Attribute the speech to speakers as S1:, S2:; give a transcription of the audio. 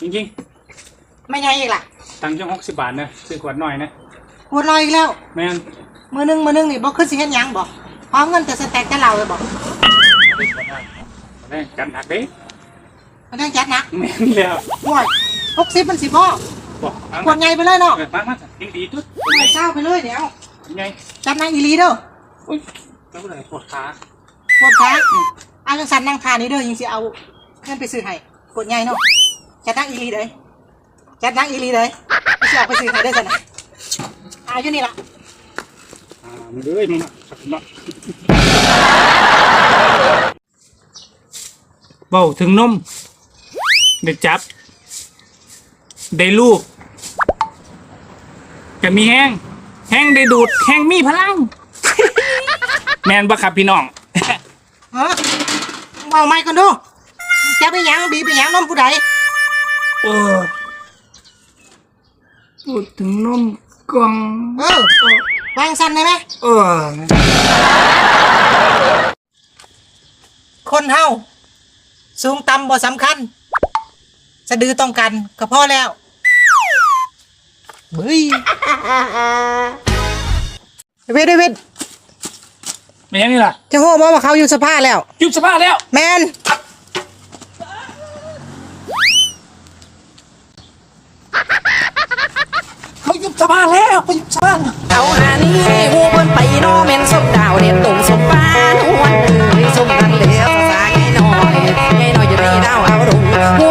S1: จริง
S2: ไม่ไงอีกล่ะ
S1: ๆตังค์จังหกสิบบาทนะซื้อขวดหน่อยนะ
S2: ปวดรอยอีกแล้ว
S1: แม่น
S2: มือหนึงมือหนึงนี่บอกขึ้นสิเห็นยังบอกพร้อมเงินแต่สแต็กแต่เราเลยบอก
S1: แม่กันหักเด้
S2: มันได้จัดหนัก
S1: แม่นแล้ว
S2: ห่วยหกสิบมันสิพ่อ
S1: บอก
S2: ขวดใหญ่ไปเลยเนาะ
S1: เออมามาจริงดีตุ๊ด
S2: ห่วยเช้าไปเลยเดี๋ยว
S1: ไง
S2: จัดหนักอีหลีเด้อ
S1: อุ้ยแล้วอะไรปวดขา
S2: ปวดขาเอาจังสันนั่งทานนี่เด้อยิงสิเอาเงินไปซื้อให้ปวดใหญ่เนาะ จัดหนักอีหลีเลยจัดหนักอีหลีเลยไม่ใช่เอาไปซื้อให้ได้อสินะอาอยู่นี่ล่ะ
S1: อ่ามาเลยมาขับมาเบาถึงนมได้จับ ได้ลูกก็มีแห้ง แห้งได้ดูด แห้งมีพลัง แมนปะครับพี่น้อง
S2: ฮะเอาไม้กันดูจะไปหยังบีไปหยังน้องผู้ใด
S1: เออพูดถึงนมกล่อง
S2: เออวางสันได้ไหม
S1: เออ
S2: คนเฮาสูงต่ำบ่สำคัญ สะดือต้องกันก็พอแล้วเฮ้ยเวทเวท
S1: ไม่ยังนี่ล่ะ
S2: จะโหมอว่าเขาอยู่สภาพแล้ว
S1: ยุบสภาพแล้ว
S2: แมนา
S1: วบ้านแล้วไปอยู่ชาวบ้านเอาอันนี้หูบนไปโนเมนสมดาวเด่นตุ่มสมบ้านหวน
S3: เอ้ยสมกันเหลือสายน้อยให้
S4: น้อยจะได้ดาว
S3: เอารุ่งหู